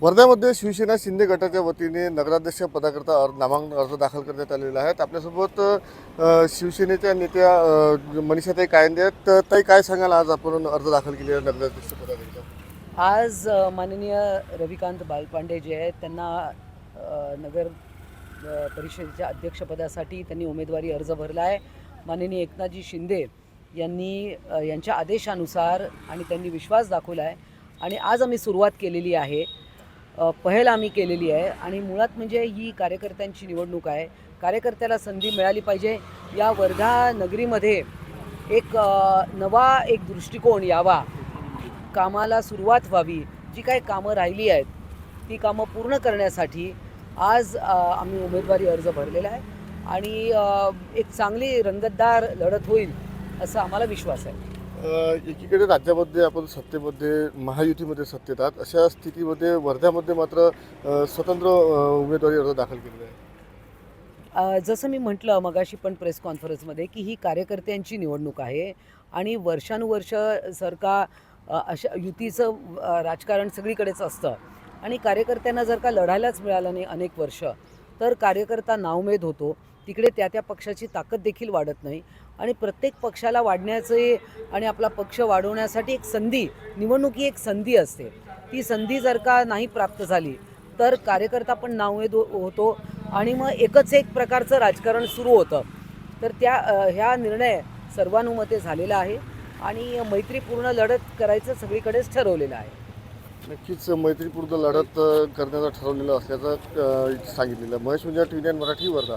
वर्ध्यामध्ये शिवसेना शिंदे गटाच्या वतीने नगराध्यक्ष पदाकरता अर्ज नामांकन अर्ज दाखल करण्यात आलेला आहे. आपल्यासोबत शिवसेनेच्या नेत्या मनीषा मनीषाताई कायंदे आहेत. तर ताई काय सांगाल? आज आपण अर्ज दाखल केलेला नगराध्यक्ष पदाकरता. आज माननीय रविकांत बालपांडे जे आहेत त्यांना नगर परिषदेच्या अध्यक्षपदासाठी त्यांनी उमेदवारी अर्ज भरला आहे. माननीय एकनाथजी शिंदे यांनी यांच्या आदेशानुसार आणि त्यांनी विश्वास दाखवला आहे. आणि आज आम्ही सुरुवात केलेली आहे. पहल आम्ही केलेली आहे आणि मुळात म्हणजे ही कार्यकर्त्यांची निवडणूक आहे. कार्यकर्त्याला संधी मिळाली पाहिजे. या वर्धा नगरीमध्ये एक नवा एक दृष्टिकोन यावा. कामाला सुरुवात व्हावी. जी काही कामं राहिली आहेत ती कामं पूर्ण करण्यासाठी आज आम्ही उमेदवारी अर्ज भरलेला आहे. आणि एक चांगली रंगतदार लढत होईल असा आम्हाला विश्वास आहे. एकीकडे राज्यामध्ये आपण सत्तेमध्ये महायुतीमध्ये सत्तेत आहात अशा स्थितीमध्ये वर्ध्यामध्ये मात्र स्वतंत्र उमेदवारी अर्ज दाखल केलेला आहे जसं मी म्हटलं मगाशी पण प्रेस कॉन्फरन्समध्ये की ही कार्यकर्त्यांची निवडणूक आहे आणि वर्षानुवर्ष सरका अशा युतीचं राजकारण सगळीकडेच असतं. आणि कार्यकर्त्यांना जर का लढायलाच मिळालं नाही अनेक वर्ष तर कार्यकर्ता नावमेद होतो. तिकडे त्या त्या पक्षाची ताकद देखील वाढत नाही. आणि प्रत्येक पक्षाला वाढण्याचे आणि आपला पक्ष वाढवण्यासाठी एक संधी निवडणूक ही एक संधी असते. ती संधी जर का नाही प्राप्त झाली तर कार्यकर्ता पण नावमेद हो- होतो आणि मग एकच एक प्रकारचं राजकारण सुरू होतं. तर त्या ह्या निर्णय सर्वानुमते झालेला आहे आणि मैत्रीपूर्ण लढत करायचं सगळीकडेच ठरवलेलं आहे. नक्कीच मैत्रीपूर्ण लढत करण्याचं ठरवलेलं असल्याचं सांगितलेलं. महेश म्हणजे टी व्ही मराठी वर्धा.